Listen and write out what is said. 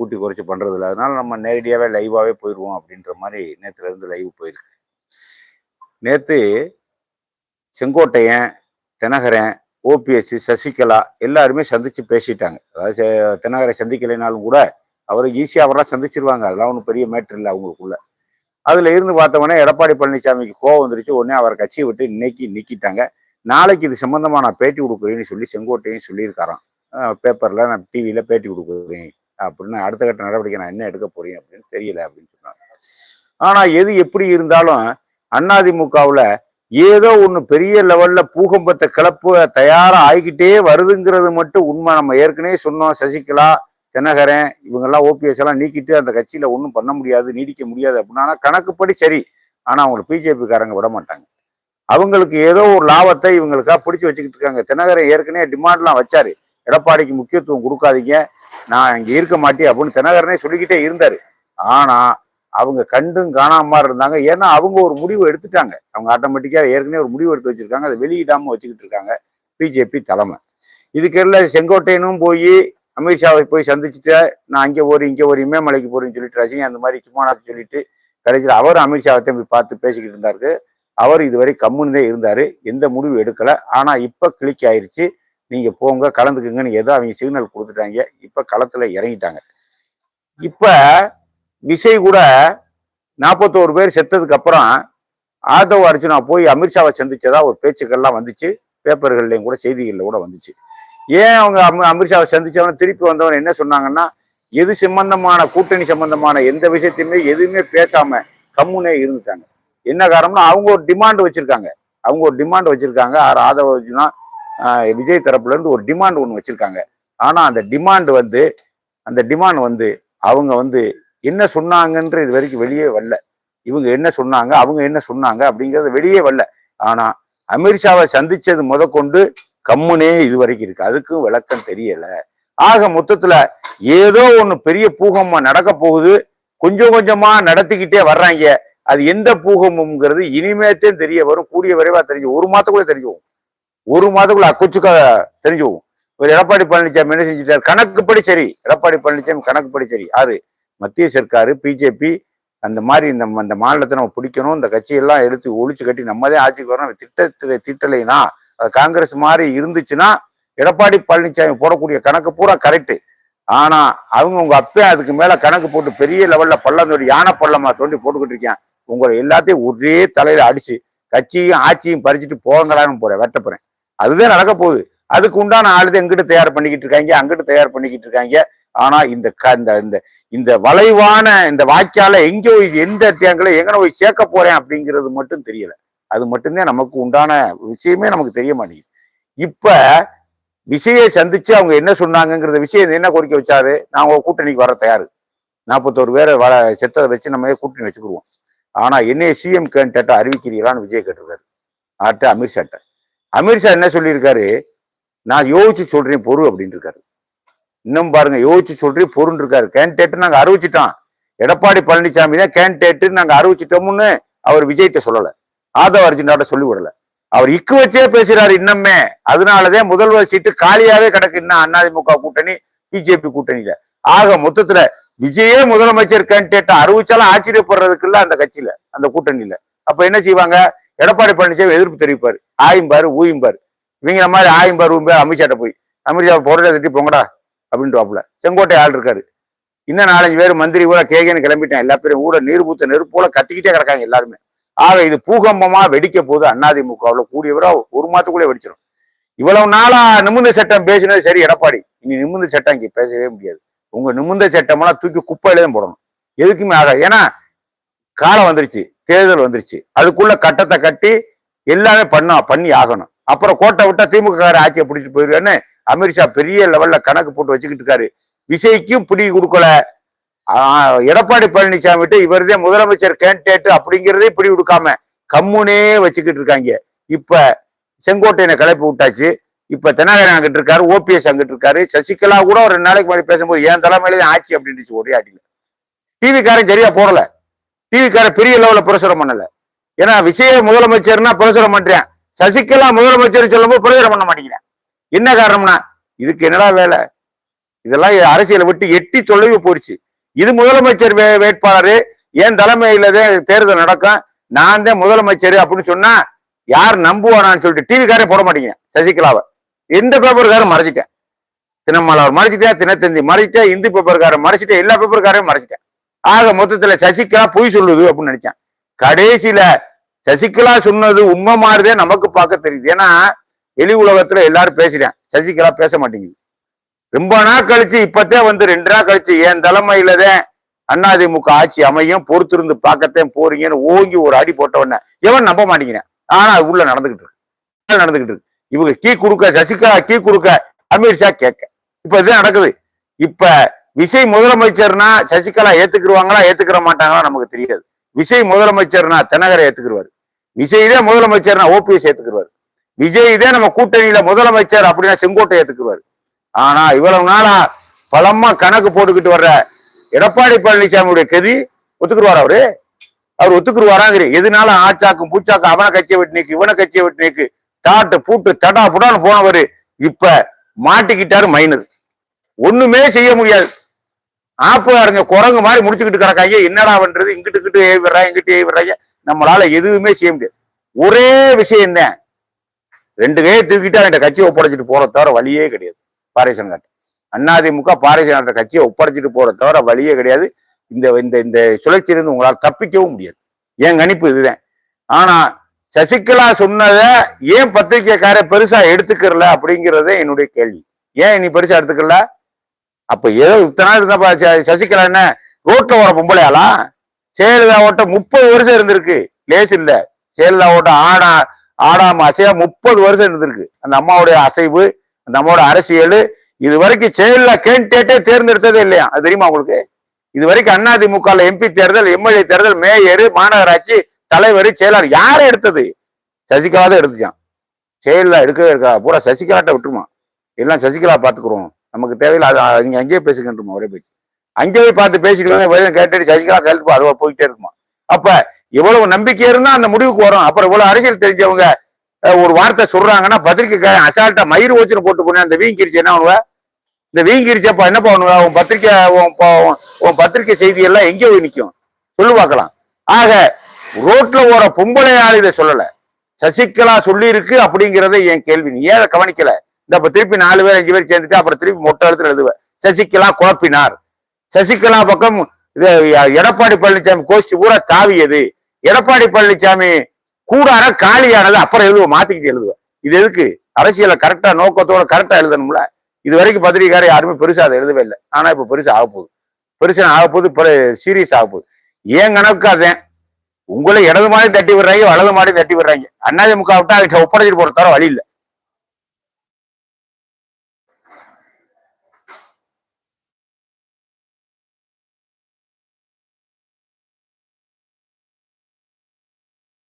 கூட்டி குறைச்சி பண்ணுறது இல்லை அதனால நம்ம நேரடியாகவே லைவாகவே போயிடுவோம் அப்படின்ற மாதிரி நேற்றுலேருந்து லைவ் போயிருக்கு. நேற்று செங்கோட்டையன் தினகரன் ஓபிஎஸ் சசிகலா எல்லாருமே சந்திச்சு பேசிட்டாங்க. அதாவது தினகரை சந்திக்கலைனாலும் கூட அவர் ஈஸியாக அவரெல்லாம் சந்திச்சிருவாங்க. அதெல்லாம் ஒன்றும் பெரிய மேட்ரு இல்லை அவங்களுக்குள்ள. அதில் இருந்து பார்த்தவொடனே எடப்பாடி பழனிசாமிக்கு கோவம் வந்துருச்சு. உடனே அவர் கட்சியை விட்டு இன்னைக்கு நிற்கிட்டாங்க நாளைக்கு இது சம்மந்தமாக நான் பேட்டி கொடுக்குறேன்னு சொல்லி செங்கோட்டையும் சொல்லியிருக்காராம். பேப்பரில் நான் டிவியில் பேட்டி கொடுக்குறேன். அப்படின்னு அடுத்த கட்ட நடவடிக்கை நான் என்ன எடுக்க போறேன் அப்படின்னு தெரியல அப்படின்னு சொன்னாங்க. ஆனா எது எப்படி இருந்தாலும் அதிமுகவுல ஏதோ ஒன்று பெரிய லெவல்ல பூகம்பத்தை கிளப்ப தயாரா ஆகிக்கிட்டே வருதுங்கிறது மட்டும் உண்மை. நம்ம ஏற்கனவே சொன்னோம் சசிகலா தினகரன் இவங்கெல்லாம் ஓபிஎஸ் எல்லாம் நீக்கிட்டு அந்த கட்சியில ஒன்றும் பண்ண முடியாது நீடிக்க முடியாது அப்படின்னா. ஆனால் கணக்குப்படி சரி. ஆனா அவங்க பிஜேபிக்காரங்க விட மாட்டாங்க. அவங்களுக்கு ஏதோ ஒரு லாபத்தை இவங்களுக்காக பிடிச்சி வச்சுக்கிட்டு இருக்காங்க. தினகரன் ஏற்கனவே டிமாண்ட்லாம் வச்சாரு. எடப்பாடிக்கு முக்கியத்துவம் கொடுக்காதீங்க. நான் இங்க இருக்க மாட்டேன் அப்படின்னு தினகரனே சொல்லிக்கிட்டே இருந்தாரு. ஆனா அவங்க கண்டும் காணாம இருந்தாங்க. ஏன்னா அவங்க ஒரு முடிவு எடுத்துட்டாங்க. அவங்க ஆட்டோமேட்டிக்கா ஏற்கனவே ஒரு முடிவு எடுத்து வச்சிருக்காங்க. அதை வெளியிடாம வச்சுக்கிட்டு இருக்காங்க பிஜேபி தலைமை. இதுக்கெல்லாம் செங்கோட்டையனும் போய் அமித்ஷாவை போய் சந்திச்சுட்டு நான் அங்கே ஒரு இங்கே ஒரு இமயமலைக்கு போறேன்னு சொல்லிட்டு ரஜினி அந்த மாதிரி சும்மா சொல்லிட்டு கடைசியில் அவர் அமித்ஷாவை போய் பார்த்து பேசிக்கிட்டு இருந்தாரு. அவர் இதுவரை கம்முன்னு இருந்தார். இருந்தாரு எந்த முடிவு எடுக்கல. ஆனா இப்ப கிளிக் ஆயிடுச்சு நீங்க போங்க கலந்துக்குங்கன்னு ஏதோ அவங்க சிக்னல் கொடுத்துட்டாங்க. இப்ப களத்துல இறங்கிட்டாங்க. இப்ப விசை கூட நாற்பத்தோரு பேர் செத்ததுக்கு அப்புறம் ஆதவ் அர்ஜுனா போய் அமித்ஷாவை சந்திச்சதா ஒரு பேச்சுக்கள்லாம் வந்துச்சு. பேப்பர்கள்லையும் கூட செய்திகள்ல கூட வந்துச்சு. ஏன் அவங்க அமி- அமித்ஷாவை சந்திச்சவன திருப்பி வந்தவன் என்ன சொன்னாங்கன்னா எது சம்பந்தமான கூட்டணி சம்பந்தமான எந்த விஷயத்தையுமே எதுவுமே பேசாம கம்முனே இருந்துட்டாங்க. என்ன காரணம்னா அவங்க ஒரு டிமாண்ட் வச்சிருக்காங்க. அவங்க ஒரு டிமாண்ட் வச்சிருக்காங்க. ஆர் ஆதவ அர்ஜுனா விஜய் தரப்புல இருந்து ஒரு டிமாண்ட் ஒன்று வச்சிருக்காங்க. ஆனா அந்த டிமாண்ட் வந்து அந்த டிமாண்ட் வந்து அவங்க வந்து என்ன சொன்னாங்கன்ற இது வரைக்கும் வெளியே வரல. இவங்க என்ன சொன்னாங்க அவங்க என்ன சொன்னாங்க அப்படிங்கறத வெளியே வரல. ஆனா அமித்ஷாவை சந்திச்சது முதற்கொண்டு கம்முனே இது வரைக்கும் இருக்கு. அதுக்கும் விளக்கம் தெரியல. ஆக மொத்தத்துல ஏதோ ஒண்ணு பெரிய பூகமா நடக்க போகுது. கொஞ்சம் கொஞ்சமா நடத்திக்கிட்டே வர்றாங்க. அது எந்த பூகமுங்கிறது இனிமேத்தே தெரிய வரும். கூடிய விரைவா தெரிஞ்சு ஒரு மாதத்துக்குள்ள தெரிஞ்சுவோம் ஒரு மாதத்துக்குள்ள அக்குச்சுக்க தெரிஞ்சுவோம் ஒரு எடப்பாடி பழனிசாமி என்ன செஞ்சுட்டார்? கணக்குப்படி சரி. எடப்பாடி பழனிசாமி கணக்குப்படி சரி. யாரு மத்திய சர்க்காரு பிஜேபி அந்த மாதிரி இந்த அந்த மாநிலத்தை நம்ம பிடிக்கணும். இந்த கட்சியெல்லாம் எடுத்து ஒழிச்சு கட்டி நம்மதே ஆட்சிக்கு வரணும். திட்டத்தை திட்டலைனா அது காங்கிரஸ் மாதிரி இருந்துச்சுன்னா எடப்பாடி பழனிசாமி போடக்கூடிய கணக்கு பூரா கரெக்ட் ஆனா அவங்க உங்க அப்பே அதுக்கு மேல கணக்கு போட்டு பெரிய லெவல்ல பள்ளம் தோண்டி யானை பள்ளமா தோண்டி போட்டுக்கிட்டு இருக்கேன் உங்களை எல்லாத்தையும் ஒரே தலையில அடிச்சு கட்சியும் ஆட்சியும் பறிச்சுட்டு போங்களான்னு போறேன் வெட்டப்புறேன் அதுதான் நடக்க போகுது. அதுக்கு உண்டான ஆளுதை எங்கிட்ட தயார் பண்ணிக்கிட்டு இருக்காங்க அங்கிட்டு தயார் பண்ணிக்கிட்டு இருக்காங்க. ஆனா இந்த க- இந்த இந்த இந்த வளைவான இந்த வாய்க்கால எங்க போய் எந்த தேங்களை எங்கன போய் சேர்க்க போறேன் அப்படிங்கிறது மட்டும் தெரியல. அது மட்டும்தான் நமக்கு உண்டான விஷயமே நமக்கு தெரிய மாட்டேங்குது. இப்ப விசையை சந்திச்சு அவங்க என்ன சொன்னாங்கங்கிறத விஷயம் என்ன கோரிக்கை வச்சாரு? நான் உங்க கூட்டணிக்கு வர தயாரு. நாற்பத்தோரு பேரை வர செத்ததை வச்சு நம்ம கூட்டணி வச்சுக்கிடுவோம் ஆனா என்னைய சிஎம் கேண்டேட்டா அறிவிக்கிறீங்களான்னு விஜய் கேட்டிருக்காரு. ஆட்ட அமித்ஷாட்ட அமித்ஷா என்ன சொல்லியிருக்காரு? நான் யோசிச்சு சொல்றேன் பொறு அப்படின்னு இருக்காரு இன்னும் பாருங்க யோசிச்சு சொல்றேன் பொருன்னு இருக்காரு கேண்டேட் நாங்க அறிவிச்சிட்டோம். எடப்பாடி பழனிசாமி தான் கேண்டேட் நாங்க அறிவிச்சிட்டோம்னு அவர் விஜய்கிட்ட சொல்லலை. ஆதவ அர்ஜுனாட்ட சொல்லி விடல. அவர் இக்கு வச்சே பேசுறாரு இன்னமே. அதனாலதான் முதல்வர் சீட்டு காலியாவே கிடக்கு இன்னும் அதிமுக கூட்டணி பிஜேபி கூட்டணியில. ஆக மொத்தத்துல விஜயே முதலமைச்சர் கேண்டேட் அறிவிச்சாலும் ஆச்சரியப்படுறதுக்கு இல்ல அந்த கட்சியில அந்த கூட்டணியில. அப்ப என்ன செய்வாங்க? எடப்பாடி பழனிசாமி எதிர்ப்பு தெரிவிப்பார். ஆயும்பாரு ஊயும்பார். இவங்க மாதிரி ஆயும்பார் ஊம்பார் அமித்ஷாட்ட போய் அமித்ஷா பொருளை தட்டி போங்கடா அப்படின்ட்டு செங்கோட்டை ஆள் இருக்காரு. இன்னும் நாலஞ்சு பேர் மந்திரி கூட கேகேன்னு கிளம்பிட்டேன் எல்லா பேரும் ஊட நீர் பூத்த நெருப்போல கத்திக்கிட்டே கிடக்காங்க எல்லாருமே. ஆக இது பூகம்பமா வெடிக்க போது அதிமுகவுல கூடியவரா ஒரு மாதத்துக்குள்ளே வெடிச்சிடும் இவ்வளவு நாளா நிமிர்ந்த சட்டம் பேசினது சரி எடப்பாடி. இனி நிமிர்ந்த சட்டம் இங்கே பேசவே முடியாது. உங்க நிமிர்ந்த சட்டமெல்லாம் தூக்கி குப்பையில தான் போடணும். எதுக்குமே ஆகாது. ஏன்னா காலம் வந்துருச்சு. தேர்தல் வந்துருச்சு. அதுக்குள்ள கட்டத்தை கட்டி எல்லாமே பண்ணோம் பண்ணி ஆகணும். அப்புறம் கோட்டை விட்டா திமுக கார ஆட்சியை பிடிச்சிட்டு போயிருவேன்னு அமித்ஷா பெரிய லெவல்ல கணக்கு போட்டு வச்சுக்கிட்டு இருக்காரு. விஜய்க்கும் பிடி கொடுக்கல. எடப்பாடி பழனிசாமி விட்டு முதலமைச்சர் கேண்டேட்டு அப்படிங்கிறதே பிடி கொடுக்காம கம்முனே வச்சுக்கிட்டு இருக்காங்க. இப்ப செங்கோட்டையனை கிளப்பி விட்டாச்சு. இப்ப தெனாகரன் அங்கிட்டு இருக்காரு ஓபிஎஸ் அங்கிட்டு இருக்காரு. சசிகலா கூட ஒரு ரெண்டு நாளைக்கு முன்னாடி பேசும்போது என் தலைமையில ஆட்சி அப்படின்னுச்சு ஒரே ஆட்டில டிவிக்காரன் சரியா போடல. டிவிக்கார பெரிய லெவலில் பிரசுரம் பண்ணல. ஏன்னா விஜய முதலமைச்சர்னா பிரசுரம் பண்றேன். சசிகலா முதலமைச்சர் சொல்லும்போது பிரசுரம் பண்ண மாட்டேங்கிறேன். என்ன காரணம்னா இதுக்கு என்னடா வேலை? இதெல்லாம் அரசியலை விட்டு எட்டி தொலைவு போயிடுச்சு இது முதலமைச்சர் வே- வேட்பாளரு என் தலைமையில தான் தேர்தல் நடக்கும்? நான் தான் முதலமைச்சர் அப்படின்னு சொன்னா யார் நம்புவானான்னு சொல்லிட்டு டிவிக்காரே போட மாட்டீங்க சசிகலாவை. எந்த பேப்பருக்காரும் மறைச்சிட்டேன். தினமலர் மறைச்சிட்டேன் தினத்தந்தி மறைச்சிட்டேன் இந்து பேப்பர்காரன் மறைச்சிட்டேன் எல்லா பேப்பர்காரையும் மறைச்சிட்டேன். ஆக மொத்தத்துல சசிகலா பொய் சொல்லுது அப்படின்னு நினைச்சேன். கடைசியில சசிகலா சொன்னது உண்மை மாறுதே நமக்கு பார்க்க தெரியுது. ஏன்னா வெளி உலகத்துல எல்லாரும் பேசுறேன் சசிகலா பேச மாட்டேங்குது. ரொம்ப நாள் கழிச்சு இப்பத்தே வந்து ரெண்டு நாள் கழிச்சு என் தலைமையிலதான் அதிமுக ஆட்சி அமையும். பொறுத்திருந்து பார்க்கத்தான் போறீங்கன்னு ஓங்கி ஒரு அடி போட்ட உடனே எவன் நம்ப மாட்டேங்கிறேன்? ஆனா அது உள்ள நடந்துகிட்டு இருக்கு. நடந்துகிட்டு இருக்கு. இவங்க கீ கொடுக்க சசிகலா கீ கொடுக்க அமித்ஷா கேட்க. இப்ப இதுதான் நடக்குது. இப்ப விஜய் முதலமைச்சர்னா சசிகலா ஏத்துக்கிருவாங்களா ஏத்துக்கிற மாட்டாங்களா நமக்கு தெரியாது. விஜய் முதலமைச்சர்னா தினகரை ஏத்துக்குருவாரு. விஜய் முதலமைச்சர்னா ஓபிஎஸ் ஏத்துக்குருவாரு. விஜய் தான் நம்ம கூட்டணியில முதலமைச்சர் அப்படின்னா செங்கோட்டை ஏத்துக்குவாரு ஆனா இவ்வளவு நாளா பலமா கணக்கு போட்டுக்கிட்டு வர்ற எடப்பாடி பழனிசாமியுடைய கதி ஒத்துக்குருவார் அவரு? அவர் ஒத்துக்குருவாராங்கிற எதுனால ஆச்சாக்கும் பூச்சாக்கும் அவனை கட்சியை விட்டு நீக்கு இவனை கட்சியை விட்டு நீக்கு தாட்டு பூட்டு தடா புடான்னு போனவர் இப்ப மாட்டிக்கிட்டாரு மைனது ஒண்ணுமே செய்ய முடியாது. ஆப்பு குரங்கு மாதிரி முடிச்சுக்கிட்டு கிடக்காங்க. என்னடா பண்றது? இங்கிட்டு இங்கிட்டு ஏவி விடுறாங்க இங்கிட்டு ஏவி விடுறாங்க நம்மளால எதுவுமே செய்ய முடியாது. ஒரே விஷயம் தான் ரெண்டு கையை தூக்கிட்டு அந்த கட்சியை ஒப்படைச்சிட்டு போற தவிர வழியே கிடையாது. பாரேசன் காட்டு. அதிமுக பாரேசன் காட்டுற கட்சியை ஒப்படைச்சிட்டு போற தவிர வழியே கிடையாது. இந்த இந்த இந்த சுழற்சியிலிருந்து உங்களால் தப்பிக்கவும் முடியாது. என் கணிப்பு இதுதான். ஆனா சசிகலா சொன்னதை ஏன் பத்திரிக்கைக்கார பெருசா எடுத்துக்கிறல அப்படிங்கிறதே என்னுடைய கேள்வி. ஏன் நீ பெருசா எடுத்துக்கல அப்ப ஏதோ இத்தனை நாள் இருந்தப்ப ச- சசிகலா என்ன? ரோட்ல வர பொம்பளையாளா? சேலதா ஓட்டம் முப்பது வருஷம் இருந்திருக்கு. லேஸ் இல்ல. சேலதா ஓட்டம் ஆடா ஆடாம அசையா முப்பது வருஷம் இருந்திருக்கு. அந்த அம்மாவுடைய அசைவு அந்த அம்மாவோட அரசியல் இது வரைக்கும் செயல்ல கேண்டேட்டே தேர்ந்தெடுத்ததே இல்லையா? அது தெரியுமா உங்களுக்கு? இது வரைக்கும் அதிமுக எம்பி தேர்தல் எம்எல்ஏ தேர்தல் மேயர் மாநகராட்சி தலைவர் செயலாளர் யாரும் எடுத்தது? சசிகலா தான் எடுத்துச்சான் செயல்ல எடுக்கவே இருக்கா? பூரா சசிகலாட்ட விட்டுருமா? எல்லாம் சசிகலா பாத்துக்கிறோம். நமக்கு தேவையில்லை. அது நீங்க அங்கேயே பேசுகின்றோமா ஒரே பேச்சு. அங்கே போய் பார்த்து பேசிக்கலாம் கேட்டு சசிகலா கழுத்து அதுவா போயிட்டே இருக்குமா? அப்ப இவ்வளவு நம்பிக்கை இருந்தா அந்த முடிவுக்கு வரும். அப்புறம் இவ்வளவு அரசியல் தெரிஞ்சவங்க ஒரு வார்த்தை சொல்றாங்கன்னா பத்திரிக்கை அசால்ட்டா மயிறு ஓச்சுன்னு போட்டு போனேன் அந்த வீங்கிருச்சு என்ன பண்ணுவ? இந்த வீங்கிருச்சப்பா என்ன பண்ணுவ? உன் பத்திரிக்கை உன் பத்திரிக்கை செய்தி எல்லாம் எங்கே போய் நிற்கும் சொல்லு பார்க்கலாம். ஆக ரோட்ல ஓர பொம்பளை இதை சொல்லல. சசிகலா சொல்லியிருக்கு அப்படிங்கிறத என் கேள்வி. நீ ஏன் கவனிக்கல? இந்த அப்ப திருப்பி நாலு பேர் அஞ்சு பேர் சேர்ந்துட்டு அப்புறம் திருப்பி மொட்டை எழுத்துல எழுதுவேன் சசிகலா குழப்பினார். சசிகலா பக்கம் இது எடப்பாடி பழனிசாமி கோஷ்டி பூரா தாவியது. எடப்பாடி பழனிசாமி கூடார காலியானது அப்புறம் எழுதுவோம் மாத்திக்கிட்டு எழுதுவேன் இது எதுக்கு? அரசியலை கரெக்டா நோக்கத்தோட கரெக்டா எழுதணும்ல? இது வரைக்கும் பத்திரிகைக்கார யாருமே பெருசா அதை எழுதவே இல்லை. ஆனா இப்ப பெருசா ஆக போகுது. பெருசா ஆக போகுது சீரியஸ் ஆக போகுது. ஏன் கணக்கு அதேன் உங்களை இடது மாதிரி தட்டி விடுறாங்க வலது மாதிரி தட்டி விடுறாங்க. அண்ணாதிமுக விட்டா அவங்க ஒப்படைச்சிட்டு போற தர வழி இல்லை.